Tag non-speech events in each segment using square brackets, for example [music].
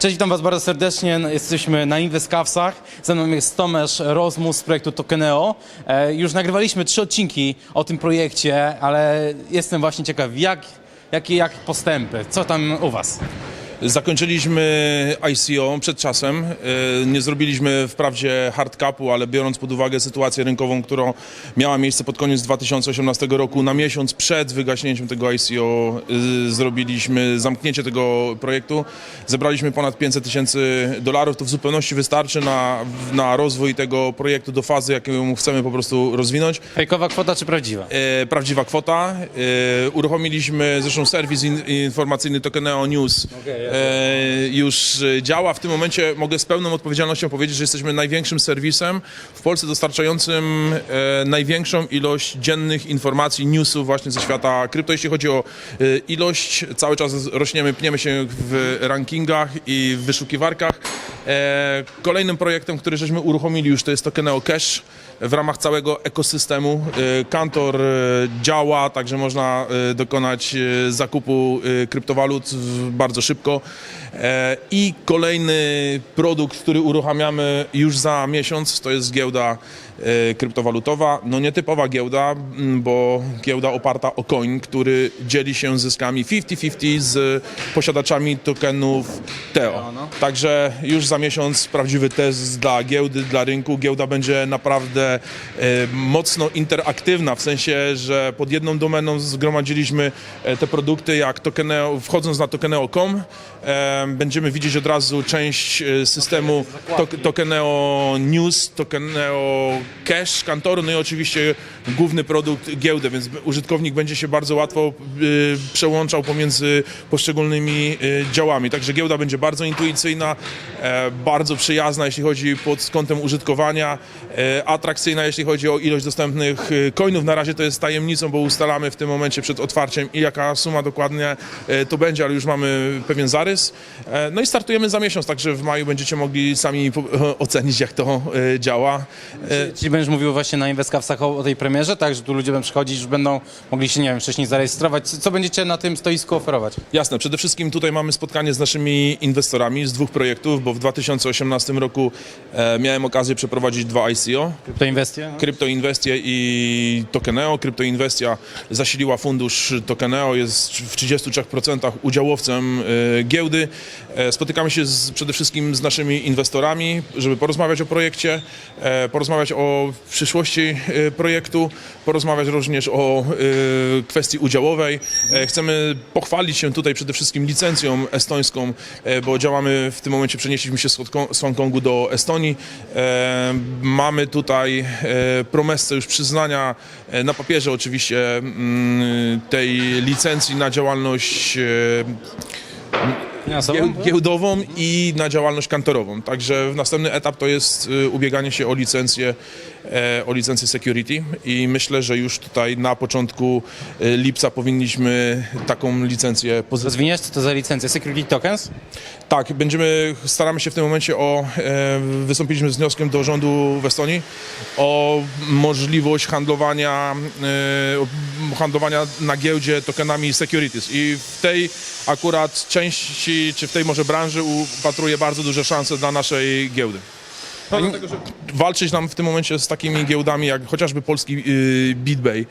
Cześć, witam Was bardzo serdecznie. Jesteśmy na Investcapsach. Ze mną jest Tomasz Rozmus z projektu Tokeneo. E, już nagrywaliśmy trzy odcinki o tym projekcie, ale jestem właśnie ciekaw, jak, jakie jak postępy? Co tam u Was? Zakończyliśmy ICO przed czasem. E, Nie zrobiliśmy wprawdzie hard capu, ale biorąc pod uwagę sytuację rynkową, która miała miejsce pod koniec 2018 roku, na miesiąc przed wygaśnięciem tego ICO e, zrobiliśmy zamknięcie tego projektu. Zebraliśmy ponad 500 tysięcy dolarów. To w zupełności wystarczy na, na rozwój tego projektu do fazy, jaką chcemy po prostu rozwinąć. Fejkowa kwota czy prawdziwa? E, prawdziwa kwota. E, uruchomiliśmy zresztą serwis in, informacyjny Tokeneo News. Okej, E, już e, działa. W tym momencie mogę z pełną odpowiedzialnością powiedzieć, że jesteśmy największym serwisem w Polsce dostarczającym e, największą ilość dziennych informacji, newsów właśnie ze świata krypto. Jeśli chodzi o e, ilość, cały czas rośniemy, pniemy się w rankingach i w wyszukiwarkach. E, kolejnym projektem, który żeśmy uruchomili już to jest Tokeneo Cash w ramach całego ekosystemu. E, Kantor e, działa, także można e, dokonać zakupu kryptowalut bardzo szybko. E, I kolejny produkt, który uruchamiamy już za miesiąc, to jest giełda kryptowalutowa. No nietypowa giełda, bo giełda oparta o coin, który dzieli się zyskami 50-50 z posiadaczami tokenów TEO. no. Także już za miesiąc prawdziwy test dla giełdy, dla rynku. Giełda będzie naprawdę e, mocno interaktywna, w sensie, że pod jedną domeną zgromadziliśmy e, te produkty jak Tokeneo, wchodząc na tokeneo.com e, będziemy widzieć od razu część e, systemu to, Tokeneo News, Tokeneo Cash, kantoru, no i oczywiście główny produkt giełdę, więc użytkownik będzie się bardzo łatwo e, przełączał pomiędzy poszczególnymi e, działami. Także giełda będzie bardzo intuicyjna, e, bardzo przyjazna, jeśli chodzi pod kątem użytkowania, e, atrakcyjna, jeśli chodzi o ilość dostępnych e, coinów. Na razie to jest tajemnicą, bo ustalamy w tym momencie przed otwarciem i jaka suma dokładnie e, to będzie, ale już mamy pewien zarys. No i startujemy za miesiąc, także w maju będziecie mogli sami [laughs] ocenić, jak to działa. Czyli będziesz mówił właśnie na Investcapsach o, o tej premierze, tak, że tu ludzie będą przychodzić, już będą mogli się, nie wiem, wcześniej zarejestrować. Co, co będziecie na tym stoisku oferować? Jasne, przede wszystkim tutaj mamy spotkanie z naszymi inwestorami z dwóch projektów, bo w 2018 roku e, miałem okazję przeprowadzić dwa ICO. Kryptoinwestie? No? Kryptoinwestie i Tokeneo. Kryptoinwestia zasiliła fundusz Tokeneo, jest w 33% udziałowcem e, giełdy. E, Spotykamy się z, przede wszystkim z naszymi inwestorami, żeby porozmawiać o projekcie, e, porozmawiać o przyszłości e, projektu, porozmawiać również o e, kwestii udziałowej. E, Chcemy pochwalić się tutaj przede wszystkim licencją estońską, bo działamy w tym momencie, przenieśliśmy się z Hong- z Hongkongu do Estonii. Mamy tutaj e, promesę już przyznania na papierze oczywiście mm, tej licencji na działalność? Gieł- giełdową i na działalność kantorową. Także następny etap to jest y, ubieganie się o licencję, o licencję security i myślę, że już tutaj na początku y, lipca powinniśmy taką licencję pozyskać. Rozwiniesz co to za licencję? Security Tokens? Tak, będziemy, staramy się w tym momencie o, e, wystąpiliśmy z wnioskiem do rządu w Estonii o możliwość handlowania, e, handlowania na giełdzie tokenami securities i w tej akurat części, czy w tej może branży upatruję bardzo duże szanse dla naszej giełdy. No, dlatego, że walczyć nam w tym momencie z takimi giełdami jak chociażby polski y, BitBay.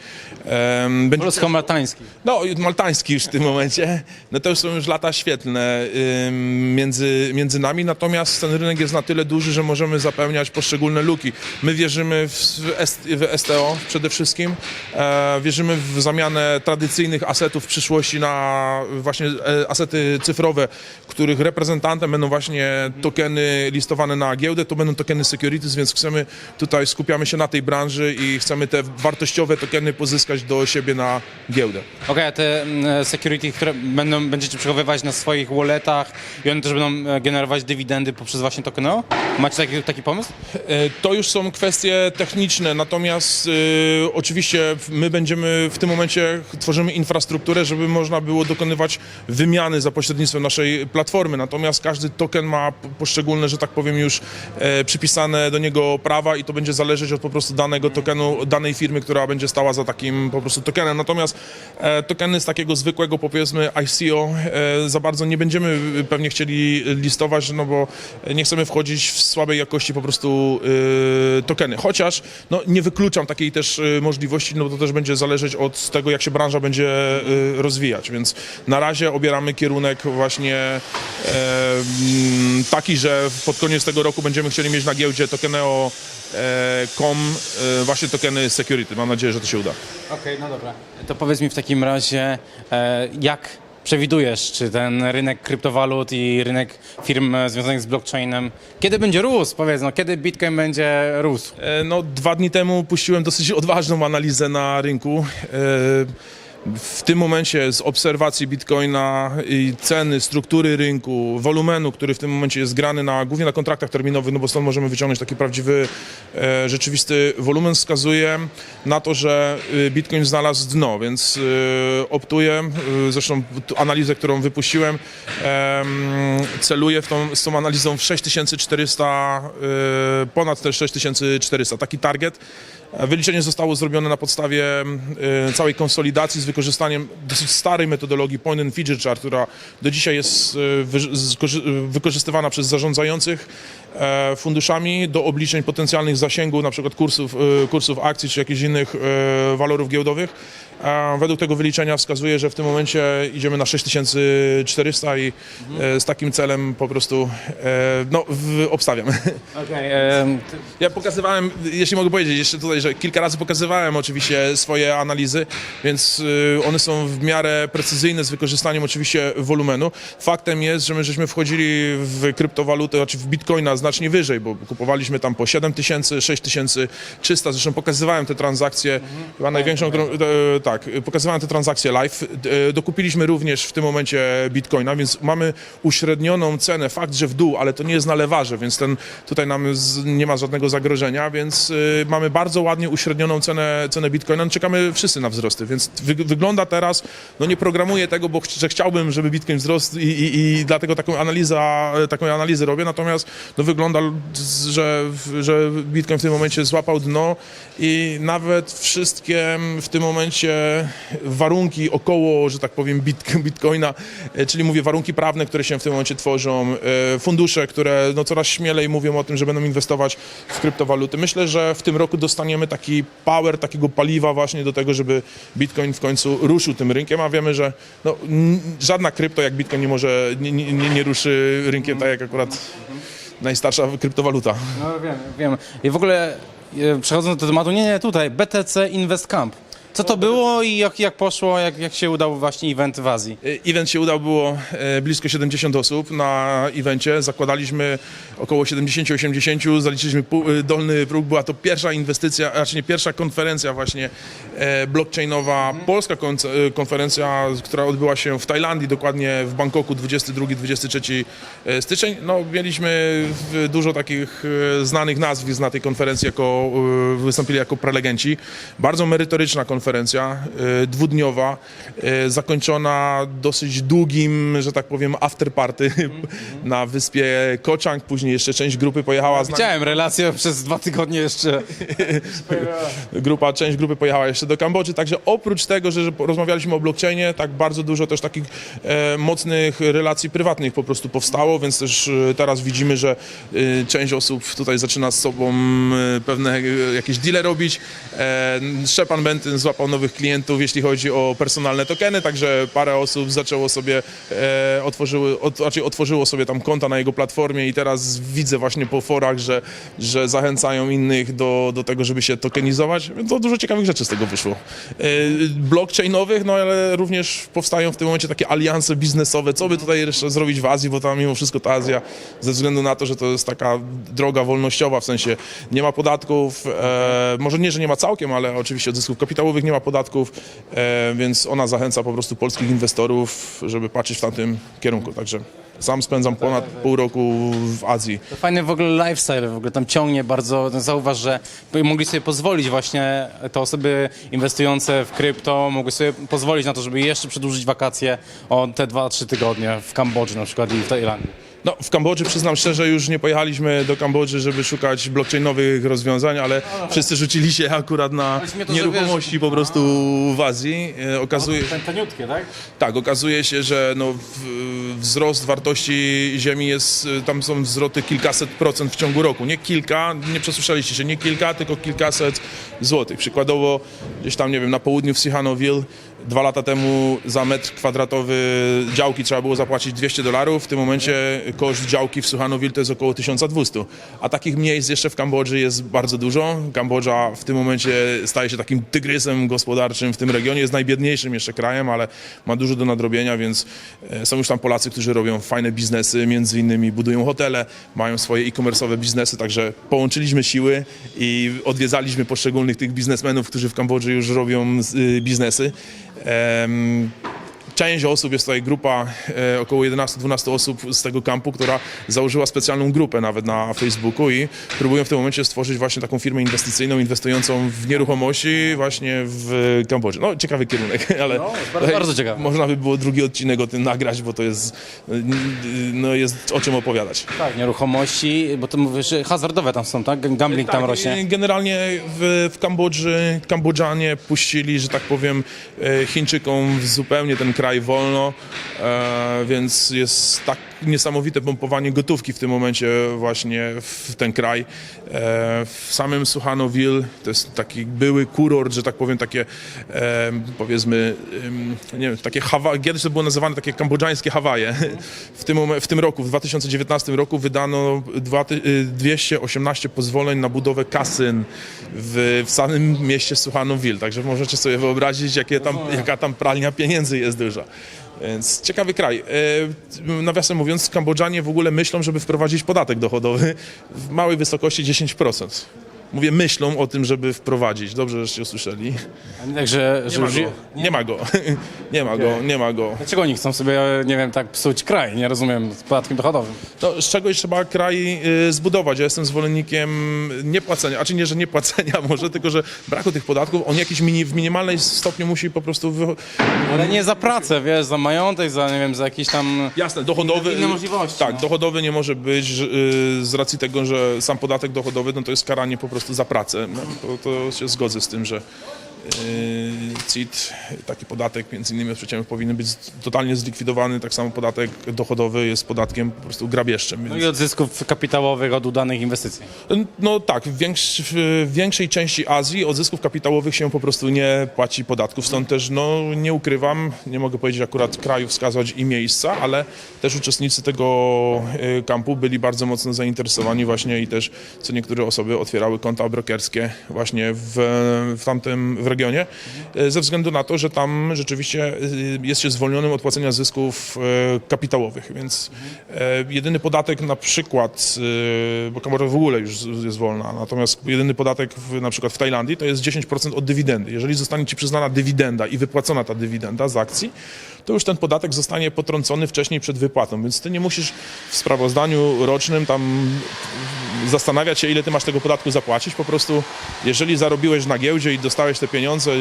Będzie Polsko-maltański. no, maltański już w tym momencie. No to już są już lata świetlne ym, między, między nami, natomiast ten rynek jest na tyle duży, że możemy zapełniać poszczególne luki. My wierzymy w, w, STO przede wszystkim, e, wierzymy w zamianę tradycyjnych asetów w przyszłości na właśnie e, asety cyfrowe, których reprezentantem będą właśnie tokeny listowane na giełdę, to będą tokeny securities, więc chcemy tutaj, skupiamy się na tej branży i chcemy te wartościowe tokeny pozyskać do siebie na giełdę. Okej, a te mm, security, które będą, będziecie przechowywać na swoich walletach i one też będą e, generować dywidendy poprzez właśnie Tokeneo? Macie taki, taki pomysł? E, To już są kwestie techniczne, natomiast e, oczywiście my będziemy w tym momencie tworzymy infrastrukturę, żeby można było dokonywać wymiany za pośrednictwem naszej platformy. Natomiast każdy token ma p- poszczególne, że tak powiem, już e, przypisane do niego prawa i to będzie zależeć od po prostu danego tokenu, danej firmy, która będzie stała za takim po prostu tokenem. Natomiast e, tokeny z takiego zwykłego powiedzmy ICO e, za bardzo nie będziemy pewnie chcieli listować, no bo nie chcemy wchodzić w słabej jakości po prostu e, tokeny. Chociaż no, nie wykluczam takiej też e, możliwości, no bo to też będzie zależeć od tego, jak się branża będzie e, rozwijać, więc na razie obieramy kierunek właśnie e, taki, że pod koniec tego roku będziemy chcieli mieć na giełdzie tokeneo.com e, właśnie tokeny security. Mam nadzieję, że to się uda. Okej, no dobra. To powiedz mi w takim razie, e, jak przewidujesz, czy ten rynek kryptowalut i rynek firm e, związanych z blockchainem, kiedy będzie rósł? Powiedz, no, kiedy Bitcoin będzie rósł? No, dwa dni temu puściłem dosyć odważną analizę na rynku. E, W tym momencie z obserwacji Bitcoina i ceny, struktury rynku, wolumenu, który w tym momencie jest grany na, głównie na kontraktach terminowych, no bo stąd możemy wyciągnąć taki prawdziwy, e, rzeczywisty wolumen, wskazuje na to, że e, Bitcoin znalazł dno, więc e, optuję, e, zresztą t- analizę, którą wypuściłem, em, celuję w tą, z tą analizą w 6400, e, ponad te 6400, taki target. E, Wyliczenie zostało zrobione na podstawie e, całej konsolidacji wykorzystaniem starej metodologii point and feature chart, która do dzisiaj jest e, wykorzystywana przez zarządzających e, funduszami do obliczeń potencjalnych zasięgu, na przykład kursów, e, kursów akcji czy jakichś innych walorów giełdowych. E, Według tego wyliczenia wskazuje, że w tym momencie idziemy na 6400 i e, z takim celem po prostu e, no, w, obstawiam. [laughs] Okej, e, ty- Ja pokazywałem, jeśli mogę powiedzieć jeszcze tutaj, że kilka razy pokazywałem oczywiście swoje analizy, więc y, one są w miarę precyzyjne z wykorzystaniem oczywiście wolumenu. Faktem jest, że my żeśmy wchodzili w kryptowalutę, znaczy w bitcoina znacznie wyżej, bo kupowaliśmy tam po 7000, 6300, zresztą pokazywałem te transakcje, chyba największą, którą, e, tak, pokazywałem te transakcje live. E, dokupiliśmy również w tym momencie bitcoina, więc mamy uśrednioną cenę, fakt, że w dół, ale to nie jest na lewarze, więc ten, tutaj nam nie ma żadnego zagrożenia, więc y, mamy bardzo ładnie uśrednioną cenę, cenę bitcoina. No, czekamy wszyscy na wzrosty, więc wy, wygląda teraz, no nie programuję tego, bo że chciałbym, żeby bitcoin wzrósł i, i, i dlatego taką, analiza, taką analizę robię, natomiast no, wygląda, że, że bitcoin w tym momencie złapał dno i nawet wszystkie w tym momencie warunki około, że tak powiem, bit, [laughs] bitcoina, e, czyli mówię warunki prawne, które się w tym momencie tworzą, e, fundusze, które no, coraz śmielej mówią o tym, że będą inwestować w kryptowaluty. Myślę, że w tym roku dostaniemy taki power, takiego paliwa właśnie do tego, żeby bitcoin w końcu ruszył tym rynkiem, a wiemy, że no, żadna krypto jak bitcoin nie może, nie, nie, nie nie ruszy rynkiem tak jak akurat najstarsza kryptowaluta. no wiem, wiem. I w ogóle e, przechodząc do tematu, nie, nie, tutaj, BTC Invest Camp. Co to było i jak, jak poszło, jak, jak się udał właśnie event w Azji? E, Event się udał, było e, blisko 70 osób na evencie. Zakładaliśmy około 70-80, zaliczyliśmy pół, e, dolny próg. Była to pierwsza inwestycja, znaczy nie pierwsza konferencja właśnie e, blockchainowa, polska konce- e, konferencja, która odbyła się w Tajlandii, dokładnie w Bangkoku 22-23 e, styczeń. No, mieliśmy w- dużo takich e, znanych nazwisk na tej konferencji, jako, e, wystąpili jako prelegenci. Bardzo merytoryczna konferencja, e, dwudniowa, e, zakończona dosyć długim, że tak powiem, afterparty [laughs] na wyspie Kochang. Później jeszcze część grupy pojechała z nami. Widziałem relację przez dwa tygodnie jeszcze. [laughs] grupa, część grupy pojechała jeszcze do Kambodży, także oprócz tego, że rozmawialiśmy o blockchainie, tak bardzo dużo też takich e, mocnych relacji prywatnych po prostu powstało, więc też teraz widzimy, że część osób tutaj zaczyna z sobą pewne jakieś deale robić. Szczepan Bentyn złapał nowych klientów, jeśli chodzi o personalne tokeny, także parę osób zaczęło sobie, e, otworzyły, od, raczej otworzyło sobie tam konta na jego platformie i teraz widzę właśnie po forach, że, że zachęcają innych do, do tego, żeby się tokenizować. To dużo ciekawych rzeczy z tego wyszło. E, blockchainowych, no ale również powstają w tym momencie takie alianse biznesowe. Co by tutaj jeszcze zrobić w Azji, bo tam mimo wszystko ta Azja, ze względu na to, że to jest taka droga wolnościowa, w sensie nie ma podatków, e, może nie, że nie ma całkiem, ale oczywiście od zysków kapitałowych nie ma podatków, e, więc ona zachęca po prostu polskich inwestorów, żeby patrzeć w tamtym kierunku. Także sam spędzam ponad pół roku w Azji. To fajny w ogóle lifestyle, w ogóle tam ciągnie bardzo. Zauważ, że mogli sobie pozwolić właśnie te osoby inwestujące w krypto, mogły sobie pozwolić na to, żeby jeszcze przedłużyć wakacje o te 2-3 tygodnie w Kambodży na przykład i w Tajlandii. No, w Kambodży przyznam szczerze, już nie pojechaliśmy do Kambodży, żeby szukać blockchainowych rozwiązań, ale wszyscy rzucili się akurat na mnie to, że nieruchomości po prostu w Azji. E, Okazuje się, Ten taniutkie, tak? tak, okazuje się, że no, w, wzrost wartości ziemi jest, y, tam są wzroty kilkaset procent w ciągu roku. Nie kilka, nie przesłyszeliście się, nie kilka, tylko kilkaset złotych. Przykładowo gdzieś tam, nie wiem, na południu w Sihanoukville dwa lata temu za metr kwadratowy działki trzeba było zapłacić 200 dolarów. W tym momencie koszt działki w Sihanoukville to jest około 1200. A takich miejsc jeszcze w Kambodży jest bardzo dużo. Kambodża w tym momencie staje się takim tygrysem gospodarczym w tym regionie. Jest najbiedniejszym jeszcze krajem, ale ma dużo do nadrobienia, więc e, są już tam Polacy, którzy robią fajne biznesy, między innymi budują hotele, mają swoje e-commerce'owe biznesy, także połączyliśmy siły i odwiedzaliśmy poszczególnych tych biznesmenów, którzy w Kambodży już robią y, biznesy. Em, Część osób, jest tutaj grupa e, około 11-12 osób z tego kampu, która założyła specjalną grupę nawet na Facebooku i próbują w tym momencie stworzyć właśnie taką firmę inwestycyjną, inwestującą w nieruchomości właśnie w Kambodży. No ciekawy kierunek, [laughs] ale No, bardzo- bardzo ciekawy. można by było drugi odcinek o tym nagrać, bo to jest, no, jest o czym opowiadać. Tak, nieruchomości, bo ty mówisz, hazardowe tam są, tak? Gambling tam Tak, rośnie. i Generalnie w, w Kambodży Kambodżanie puścili, że tak powiem, e, Chińczykom zupełnie ten kraj wolno, e, więc jest tak niesamowite pompowanie gotówki w tym momencie właśnie w ten kraj. E, w samym Suhanoville to jest taki były kurort, że tak powiem, takie powiedzmy, nie wiem, takie Hawa- kiedyś to było nazywane takie kambodżańskie Hawaje. W tym, w tym roku, w 2019 roku wydano dwa ty- y, 218 pozwoleń na budowę kasyn w, w samym mieście Suhanoville, także możecie sobie wyobrazić, jakie tam, jaka tam pralnia pieniędzy jest duża. Więc ciekawy kraj. E, nawiasem mówiąc, Kambodżanie w ogóle myślą, żeby wprowadzić podatek dochodowy w małej wysokości 10%. Mówię, myślą o tym, żeby wprowadzić. Dobrze, żeście usłyszeli. A nie tak, że, Nie że ma już... go. Nie ma go. [laughs] Nie ma go. Nie ma go. Dlaczego oni chcą sobie, nie wiem, tak psuć kraj? Nie rozumiem, z podatkiem dochodowym. To z czegoś trzeba kraj y, zbudować. Ja jestem zwolennikiem niepłacenia, a czy nie, że nie płacenia [laughs] może, tylko że braku tych podatków, on jakiś mini, w minimalnej stopniu musi po prostu... Ale nie za pracę, wiesz, za majątek, za, nie wiem, za jakieś tam... Jasne, dochodowy... Inne możliwości, Tak, no. dochodowy nie może być y, z racji tego, że sam podatek dochodowy, no to jest karanie po prostu za pracę. No, to, to się zgodzę z tym, że CIT, taki podatek między innymi od przedsiębiorstw powinien być totalnie zlikwidowany. Tak samo podatek dochodowy jest podatkiem po prostu grabieżczym. No więc- i od zysków kapitałowych, od udanych inwestycji. No tak, w, większy, w większej części Azji od zysków kapitałowych się po prostu nie płaci podatków. Stąd też, no nie ukrywam, nie mogę powiedzieć akurat kraju wskazać i miejsca, ale też uczestnicy tego y, kampu byli bardzo mocno zainteresowani właśnie i też co niektóre osoby otwierały konta brokerskie właśnie w, w tamtym w regionie, y, ze względu na to, że tam rzeczywiście y, jest się zwolnionym od płacenia zysków y, kapitałowych, więc e, jedyny podatek na przykład, bo Kambodża w ogóle już jest wolna, natomiast jedyny podatek w, na przykład w Tajlandii to jest 10% od dywidendy. Jeżeli zostanie Ci przyznana dywidenda i wypłacona ta dywidenda z akcji, to już ten podatek zostanie potrącony wcześniej przed wypłatą, więc Ty nie musisz w sprawozdaniu rocznym tam zastanawiać się, ile ty masz tego podatku zapłacić. Po prostu, jeżeli zarobiłeś na giełdzie i dostałeś te pieniądze,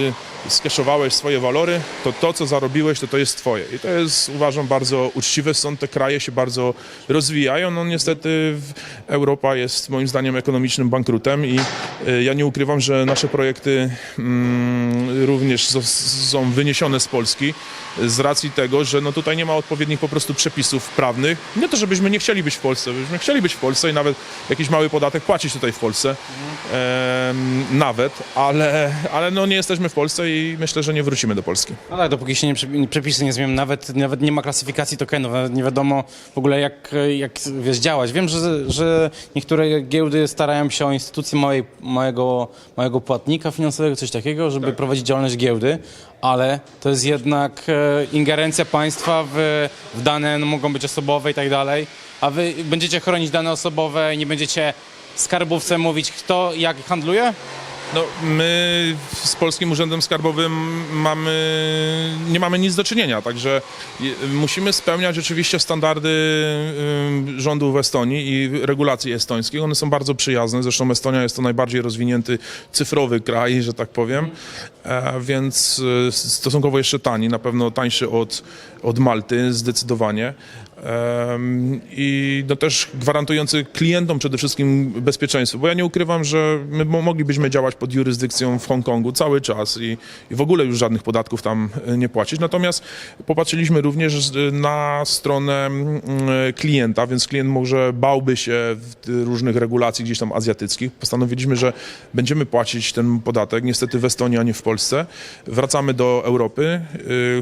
skeszowałeś swoje walory, to to, co zarobiłeś, to to jest twoje. I to jest, uważam, bardzo uczciwe. Stąd te kraje się bardzo rozwijają. No niestety Europa jest moim zdaniem ekonomicznym bankrutem i e, ja nie ukrywam, że nasze projekty mm, również są wyniesione z Polski z racji tego, że no tutaj nie ma odpowiednich po prostu przepisów prawnych. Nie to, żebyśmy nie chcieli być w Polsce, byśmy chcieli być w Polsce i nawet jakiś mały podatek płacić tutaj w Polsce, nawet, ale, ale no nie jesteśmy w Polsce i myślę, że nie wrócimy do Polski. No tak, dopóki się nie, przepi- przepisy nie zmienią, nawet, nawet nie ma klasyfikacji tokenów, nawet nie wiadomo w ogóle jak, jak wiesz, działać. Wiem, że, że niektóre giełdy starają się o instytucję mojej, mojego, mojego płatnika finansowego, coś takiego, żeby prowadzić działalność giełdy, ale to jest jednak e, ingerencja państwa w, w dane, no, mogą być osobowe i tak dalej, a wy będziecie chronić dane osobowe i nie będziecie skarbówce mówić, kto jak handluje? No, my z Polskim Urzędem Skarbowym mamy, nie mamy nic do czynienia, także musimy spełniać oczywiście standardy rządu w Estonii i regulacji estońskich. One są bardzo przyjazne, zresztą Estonia jest to najbardziej rozwinięty cyfrowy kraj, że tak powiem, e, więc e, stosunkowo jeszcze tani, na pewno tańszy od, od Malty zdecydowanie. I no też gwarantujący klientom przede wszystkim bezpieczeństwo, bo ja nie ukrywam, że my mo- moglibyśmy działać pod jurysdykcją w Hongkongu cały czas i, i w ogóle już żadnych podatków tam e, nie płacić, natomiast popatrzyliśmy również z- na stronę mm, klienta, więc klient może bałby się różnych regulacji gdzieś tam azjatyckich. Postanowiliśmy, że będziemy płacić ten podatek, niestety w Estonii, a nie w Polsce. Wracamy do Europy,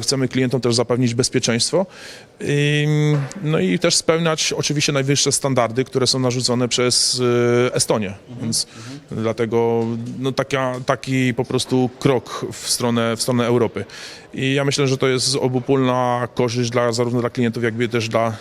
chcemy klientom też zapewnić bezpieczeństwo, I, no i też spełniać oczywiście najwyższe standardy, które są narzucone przez y, Estonię, więc dlatego no, taka, taki po prostu krok w stronę, w stronę Europy. I ja myślę, że to jest obopólna korzyść dla, zarówno dla klientów, jak i też dla,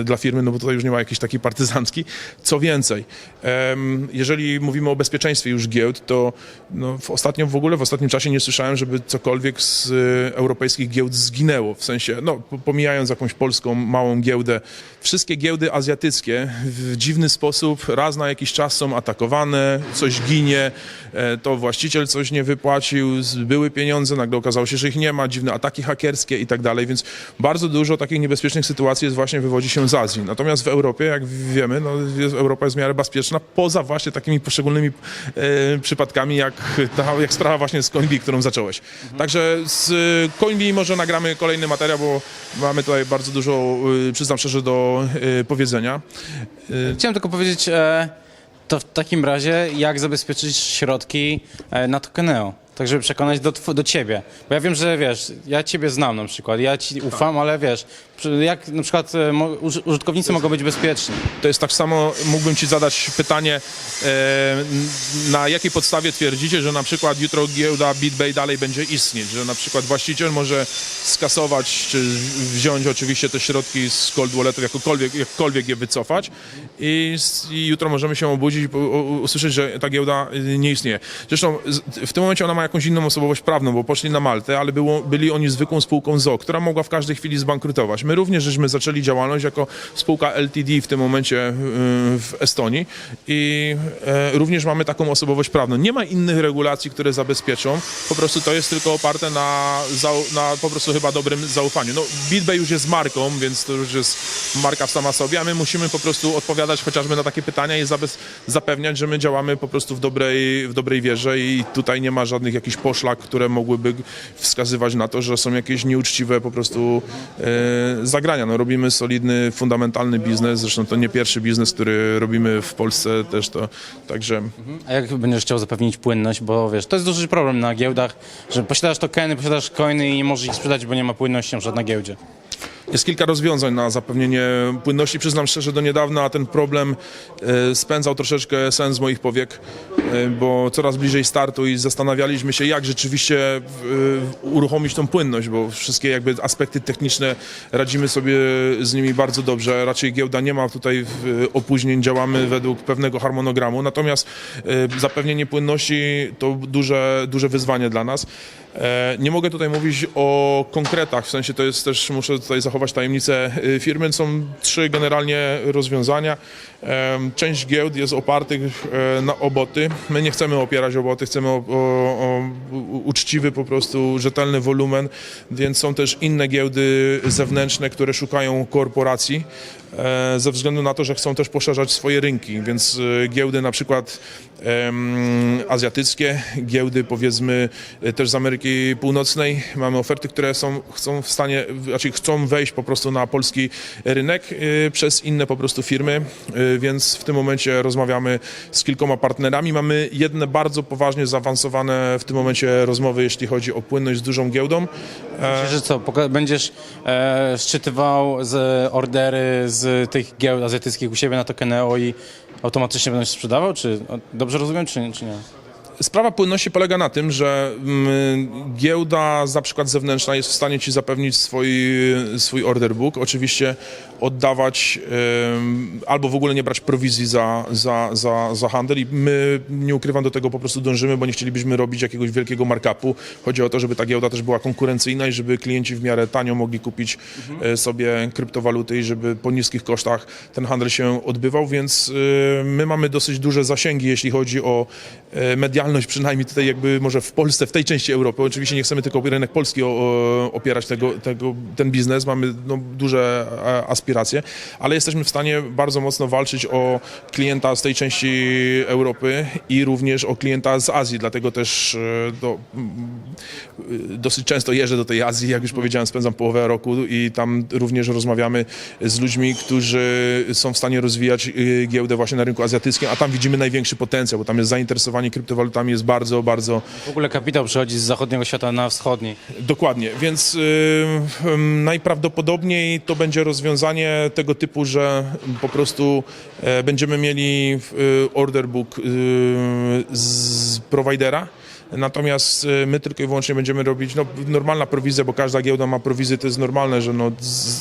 e, dla firmy, no bo tutaj już nie ma jakiejś takiej partyzancki. Co więcej, em, jeżeli mówimy o bezpieczeństwie już giełd, to no, w ostatnio w ogóle w ostatnim czasie nie słyszałem, żeby cokolwiek z e, europejskich giełd zginęło. W sensie, no po- pomijając jakąś polską małą giełdę, wszystkie giełdy azjatyckie w dziwny sposób raz na jakiś czas są atakowane, coś ginie, e, to właściciel coś nie wypłacił, były pieniądze, nagle okazało się, że ich nie ma, dziwne ataki hakerskie i tak dalej, więc bardzo dużo takich niebezpiecznych sytuacji jest właśnie wywodzi się z Azji. Natomiast w Europie, jak wiemy, no, jest, Europa jest w miarę bezpieczna, poza właśnie takimi poszczególnymi e, przypadkami, jak, ta, jak sprawa właśnie z Coinbee, którą zacząłeś. Także z e, Coinbee może nagramy kolejny materiał, bo mamy tutaj bardzo dużo, e, przyznam szczerze, do e, powiedzenia. Chciałem tylko powiedzieć, e, to w takim razie jak zabezpieczyć środki e, na Tokeneo? Tak, żeby przekonać do, do ciebie. Bo ja wiem, że wiesz, ja ciebie znam na przykład, ja ci ufam, ale wiesz, jak na przykład e, użytkownicy mogą być bezpieczni? To jest tak samo, mógłbym ci zadać pytanie, e, na jakiej podstawie twierdzicie, że na przykład jutro giełda BitBay dalej będzie istnieć, że na przykład właściciel może skasować, czy wziąć oczywiście te środki z cold walletów, jakkolwiek, jakkolwiek je wycofać i, i jutro możemy się obudzić i usłyszeć, że ta giełda y, nie istnieje. Zresztą w tym momencie ona ma jakąś inną osobowość prawną, bo poszli na Maltę, ale było, byli oni zwykłą spółką ZO, która mogła w każdej chwili zbankrutować. My również żeśmy zaczęli działalność jako spółka LTD w tym momencie y, w Estonii i e, również mamy taką osobowość prawną. Nie ma innych regulacji, które zabezpieczą, po prostu to jest tylko oparte na, na po prostu chyba dobrym zaufaniu. No, BitBay już jest marką, więc to już jest marka sama sobie, a my musimy po prostu odpowiadać chociażby na takie pytania i zapewniać, że my działamy po prostu w dobrej, w dobrej wierze i tutaj nie ma żadnych jakichś poszlak, które mogłyby wskazywać na to, że są jakieś nieuczciwe po prostu e, zagrania. No, robimy solidny, fundamentalny biznes, zresztą to nie pierwszy biznes, który robimy w Polsce też to, także A jak będziesz chciał zapewnić płynność, bo wiesz, to jest duży problem na giełdach, że posiadasz tokeny, posiadasz coiny i nie możesz ich sprzedać, bo nie ma płynności na na giełdzie. Jest kilka rozwiązań na zapewnienie płynności. Przyznam szczerze, do niedawna ten problem e, spędzał troszeczkę sens moich powiek, e, bo coraz bliżej startu i zastanawialiśmy się, jak rzeczywiście e, uruchomić tą płynność, bo wszystkie jakby aspekty techniczne radzimy sobie z nimi bardzo dobrze. Raczej giełda nie ma tutaj opóźnień, działamy według pewnego harmonogramu, natomiast zapewnienie płynności to duże, duże wyzwanie dla nas. Nie mogę tutaj mówić o konkretach, w sensie to jest też, muszę tutaj zachować tajemnicę y, firmy. Są trzy generalnie rozwiązania. Część giełd jest opartych e, na oboty. My nie chcemy opierać oboty, chcemy o, o, o uczciwy po prostu, rzetelny wolumen, więc są też inne giełdy zewnętrzne, które szukają korporacji e, ze względu na to, że chcą też poszerzać swoje rynki, więc e, giełdy na przykład em, azjatyckie, giełdy powiedzmy też z Ameryki Północnej. Mamy oferty, które są, chcą w stanie, znaczy chcą wejść po prostu na polski rynek przez inne po prostu firmy, więc w tym momencie rozmawiamy z kilkoma partnerami. Mamy jedne bardzo poważnie zaawansowane w tym momencie rozmowy, jeśli chodzi o płynność z dużą giełdą. E, Myślisz, że co, będziesz e, szczytywał z ordery z tych giełd azjatyckich u siebie na Tokeneo i automatycznie będziesz sprzedawał, czy dobrze rozumiem, czy, czy nie? Sprawa płynności polega na tym, że mm, giełda, na przykład zewnętrzna, jest w stanie ci zapewnić swój, swój order book. Oczywiście oddawać albo w ogóle nie brać prowizji za, za, za, za handel i my, nie ukrywam, do tego po prostu dążymy, bo nie chcielibyśmy robić jakiegoś wielkiego markupu. Chodzi o to, żeby ta giełda też była konkurencyjna i żeby klienci w miarę tanio mogli kupić e, sobie kryptowaluty i żeby po niskich kosztach ten handel się odbywał, więc e, my mamy dosyć duże zasięgi, jeśli chodzi o e, odpowiedzialność przynajmniej tutaj jakby może w Polsce, w tej części Europy. Oczywiście nie chcemy tylko rynek polski opierać tego, tego, ten biznes, mamy no, duże e, aspiracje, ale jesteśmy w stanie bardzo mocno walczyć o klienta z tej części Europy i również o klienta z Azji, dlatego też e, do, mm, dosyć często jeżdżę do tej Azji, jak już powiedziałem, spędzam połowę roku i tam również rozmawiamy z ludźmi, którzy są w stanie rozwijać y, giełdę właśnie na rynku azjatyckim, a tam widzimy największy potencjał, bo tam jest zainteresowanie kryptowalutami jest bardzo, bardzo W ogóle kapitał przychodzi z zachodniego świata na wschodni. Dokładnie, więc y, y, najprawdopodobniej to będzie rozwiązanie tego typu, że po prostu e, będziemy mieli y, order book y, z providera. Natomiast y, my tylko i wyłącznie będziemy robić no, normalna prowizja, bo każda giełda ma prowizję, to jest normalne, że no,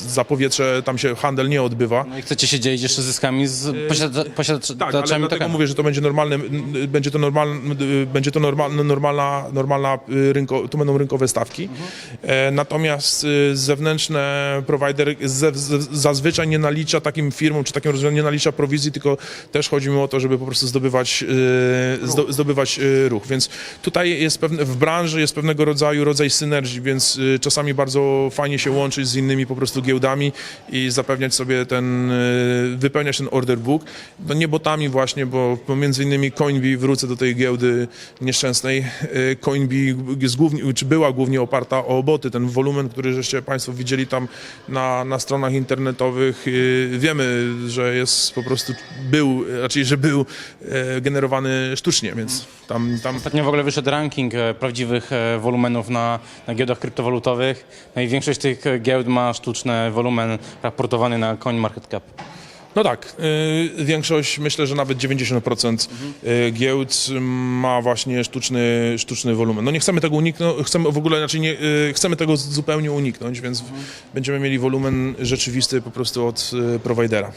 za powietrze tam się handel nie odbywa. No i chcecie się dzielić jeszcze zyskami z posiada- Tak, ale posiadaczami dlatego tokenu. mówię, że to będzie normalne, będzie to, normal, będzie to normalna, normalna, normalna y, rynko, to będą rynkowe stawki. E, natomiast y, zewnętrzne provider zazwyczaj nie nalicza takim firmom, czy takim rozwiązaniom nie nalicza prowizji, tylko też chodzi mu o to, żeby po prostu zdobywać, y, zdo, zdobywać y, ruch. Więc tutaj jest pewne, w branży jest pewnego rodzaju rodzaj synergii, więc y, czasami bardzo fajnie się łączyć z innymi po prostu giełdami i zapewniać sobie ten, y, wypełniać ten order book. No nie botami właśnie, bo między innymi Coinbee, wrócę do tej giełdy nieszczęsnej, y, Coinbee jest głównie, czy była głównie oparta o boty. Ten wolumen, który żeście Państwo widzieli tam na, na stronach internetowych, wiemy, że jest po prostu, był, raczej, że był generowany sztucznie, więc tam, tam Ostatnio w ogóle wyszedł ranking e, prawdziwych e, wolumenów na, na giełdach kryptowalutowych. No i większość tych giełd ma sztuczny wolumen raportowany na CoinMarketCap. No tak, y, większość, myślę, że nawet 90% y, giełd ma właśnie sztuczny, sztuczny wolumen. No nie chcemy tego uniknąć, chcemy w ogóle, znaczy nie, y, chcemy tego zupełnie uniknąć, więc będziemy mieli wolumen rzeczywisty po prostu od y, providera.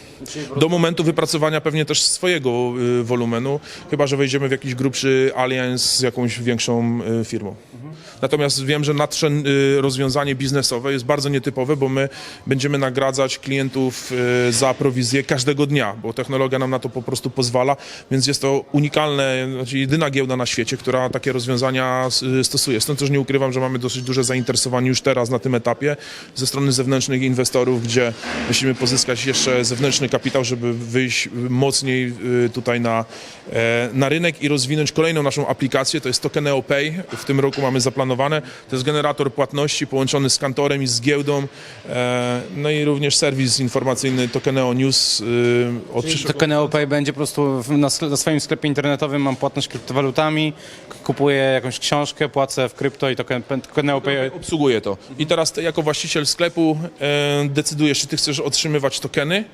Do momentu wypracowania pewnie też swojego y, wolumenu, chyba, że wejdziemy w jakiś grubszy alliance z jakąś większą y, firmą. Natomiast wiem, że nadsze y, rozwiązanie biznesowe jest bardzo nietypowe, bo my będziemy nagradzać klientów y, za prowizję każdego dnia, bo technologia nam na to po prostu pozwala, więc jest to unikalne, znaczy jedyna giełda na świecie, która takie rozwiązania stosuje. Stąd też nie ukrywam, że mamy dosyć duże zainteresowanie już teraz na tym etapie ze strony zewnętrznych inwestorów, gdzie musimy pozyskać jeszcze zewnętrzny kapitał, żeby wyjść mocniej y, tutaj na, e, na rynek i rozwinąć kolejną naszą aplikację, to jest Tokeneo Pay. W tym roku mamy zaplanowane. To jest generator płatności połączony z kantorem i z giełdą, e, no i również serwis informacyjny Tokeneo News. Y, Od przyszłego... Tokeneo Pay będzie po prostu w, na, na swoim sklepie internetowym, mam płatność kryptowalutami, kupuję jakąś książkę, płacę w krypto i token, Tokeneo Pay obsługuje to. I teraz ty jako właściciel sklepu e, decydujesz, czy ty chcesz otrzymywać tokeny,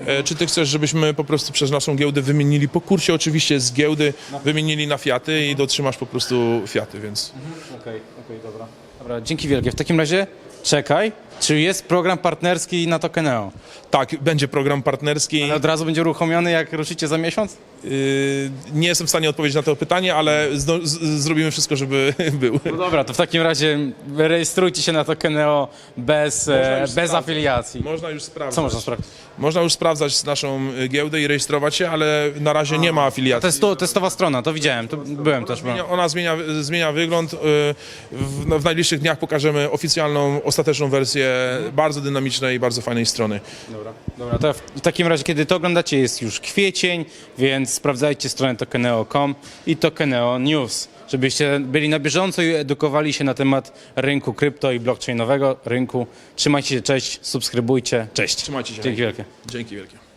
e, czy ty chcesz, żebyśmy po prostu przez naszą giełdę wymienili po kursie oczywiście z giełdy, wymienili na fiaty i dotrzymasz po prostu fiaty, więc... Okej, okej, dobra. Dobra, dzięki wielkie. W takim razie czekaj, czy jest program partnerski na Tokeneo? Tak, będzie program partnerski. Ale od razu będzie uruchomiony, jak ruszycie za miesiąc? Y, nie jestem w stanie odpowiedzieć na to pytanie, ale zdo- z- zrobimy wszystko, żeby [laughs] był. No dobra, to w takim razie rejestrujcie się na Tokeneo bez, e, już bez sprawdzać. afiliacji. Można już sprawdzać. Co można sprawdzić? Można już sprawdzać naszą y, giełdę i rejestrować się, ale na razie nie ma afiliacji. To jest to, testowa strona, to widziałem, to byłem też. Byłem. Zmienia- Ona zmienia, zmienia wygląd. y, W, no, w najbliższych dniach pokażemy oficjalną, ostateczną wersję bardzo dynamicznej i bardzo fajnej strony. Dobra, dobra, to w takim razie, kiedy to oglądacie, jest już kwiecień, więc sprawdzajcie stronę tokeneo.com i Tokeneo News, żebyście byli na bieżąco i edukowali się na temat rynku krypto i blockchainowego rynku. Trzymajcie się, cześć, subskrybujcie, cześć. Trzymajcie się. Dzięki wielkie. Dzięki wielkie.